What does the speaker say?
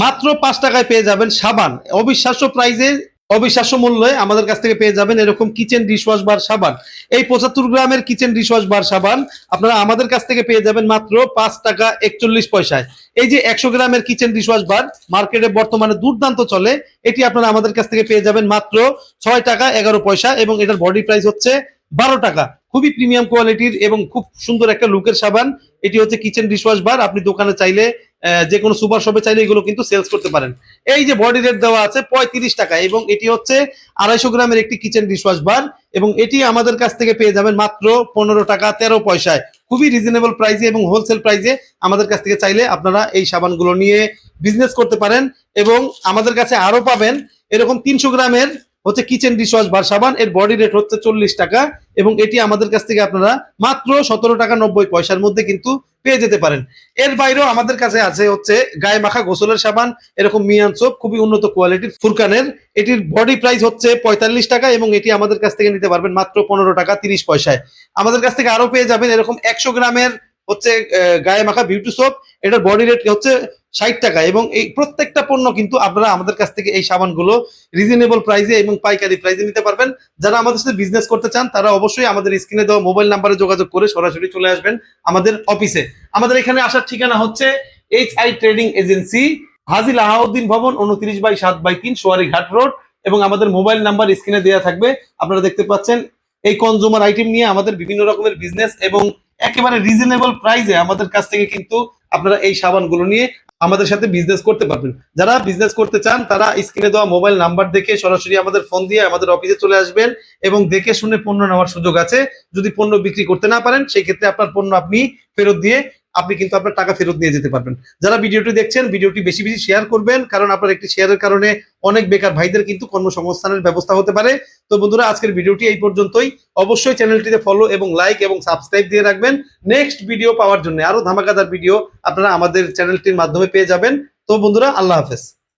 মাত্র পাঁচ টাকায় পেয়ে যাবেন সাবান। অবিশ্বাস্য প্রাইজে অবিশ্বাস্য মূল্যে আমাদের কাছ থেকে পেয়ে যাবেন এরকম কিচেন ডিশওয়াশ বার সাবান। এই পঁচাত্তর গ্রামের কিচেন ডিশওয়াশ বার সাবান আপনারা আমাদের কাছ থেকে পেয়ে যাবেন মাত্র পাঁচ টাকা একচল্লিশ পয়সায়। এই যে একশো গ্রামের কিচেন ডিশওয়াশ বার মার্কেটে বর্তমানে দুর্দান্ত চলে, এটি আপনারা আমাদের কাছ থেকে পেয়ে যাবেন মাত্র ছয় টাকা এগারো পয়সা এবং এটার বডি প্রাইস হচ্ছে বারো টাকা। খুবই প্রিমিয়াম কোয়ালিটির এবং খুব সুন্দর একটা লুকের সাবান। এটি হচ্ছে কিচেন ডিশওয়াশ বার আপনি দোকানে চাইলে যে কোনো সুপার শপে চাইলে এগুলো কিন্তু সেলস করতে পারেন। এই যে বডি রেট দেওয়া আছে পঁয়ত্রিশ টাকা এবং এটি হচ্ছে আড়াইশো গ্রামের একটি কিচেন ডিশওয়াশ বার এবং এটি আমাদের কাছ থেকে পেয়ে যাবেন মাত্র পনেরো টাকা তেরো পয়সায়। খুবই রিজনেবল প্রাইসে এবং হোলসেল প্রাইসে আমাদের কাছ থেকে চাইলে আপনারা এই সাবানগুলো নিয়ে বিজনেস করতে পারেন এবং আমাদের কাছে আরও পাবেন এরকম তিনশো গ্রামের হচ্ছে কিচেন ডিশওয়াশ বার সাবান, এর বডি রেট হচ্ছে চল্লিশ টাকা এবং এটি আমাদের কাছ থেকে আপনারা মাত্র সতেরো টাকা নব্বই পয়সার মধ্যে কিন্তু পেয়ে যেতে পারেন। এর বাইরেও আমাদের কাছে আছে হচ্ছে গায়ে মাখা গোসলের সাবান, এরকম মিয়ান সোপ খুবই উন্নত কোয়ালিটির ফুরকানের। এটির বডি প্রাইস হচ্ছে পঁয়তাল্লিশ টাকা এবং এটি আমাদের কাছ থেকে নিতে পারবেন মাত্র পনেরো টাকা তিরিশ পয়সায়। আমাদের কাছ থেকে আরও পেয়ে যাবেন এরকম একশো গ্রামের হচ্ছে গায়ে মাখা বিউটি সোপ এটার বডি রেট হচ্ছে ষাট টাকা। এবং এই প্রত্যেকটা পণ্য কিন্তু আপনারা আমাদের কাছ থেকে এই সাবানগুলো রিজনেবল প্রাইসে এবং পাইকারি প্রাইসে নিতে পারবেন। যারা আমাদের সাথে বিজনেস করতে চান, তারা অবশ্যই আমাদের স্ক্রিনে দেওয়া মোবাইল নাম্বারে যোগাযোগ করে সরাসরি চলে আসবেন আমাদের অফিসে আমাদের এখানে আসার ঠিকানা হচ্ছে এইচ আই ট্রেডিং এজেন্সি হাজিল আহাউদ্দিন ভবন, উনত্রিশ বাই সাত বাই তিন, সোয়ারি ঘাট রোড। এবং আমাদের মোবাইল নাম্বার স্ক্রিনে দেওয়া থাকবে। আপনারা দেখতে পাচ্ছেন, এই কনজুমার আইটেম নিয়ে আমাদের বিভিন্ন রকমের বিজনেস এবং একেবারে রিজনেবল প্রাইসে আমাদের কাছ থেকে কিন্তু আপনারা এই সাবানগুলো নিয়ে আমাদের সাথে বিজনেস করতে পারবেন। যারা বিজনেস করতে চান, তারা স্ক্রিনে দেওয়া মোবাইল নাম্বার দেখে সরাসরি আমাদের ফোন দিয়ে আমাদের অফিসে চলে আসবেন এবং দেখে শুনে পণ্য নেওয়ার সুযোগ আছে। যদি পণ্য বিক্রি করতে না পারেন সেই ক্ষেত্রে আপনার পণ্য আপনি ফেরত দিয়ে আপনি কিন্তু আপনার টাকা ফেরত নিয়ে যেতে পারবেন। যারা ভিডিওটি দেখছেন, ভিডিওটি বেশি বেশি শেয়ার করবেন, কারণ আপনার একটি শেয়ারের কারণে অনেক বেকার ভাইদের কিন্তু কর্মসংস্থানের ব্যবস্থা হতে পারে। তো বন্ধুরা, আজকের ভিডিওটি এই পর্যন্তই। অবশ্যই চ্যানেলটিতে ফলো এবং লাইক এবং সাবস্ক্রাইব দিয়ে রাখবেন। নেক্সট ভিডিও পাওয়ার জন্য আরও ধামাকাদার ভিডিও আপনারা আমাদের চ্যানেলটির মাধ্যমে পেয়ে যাবেন। তো বন্ধুরা, আল্লাহ হাফেজ।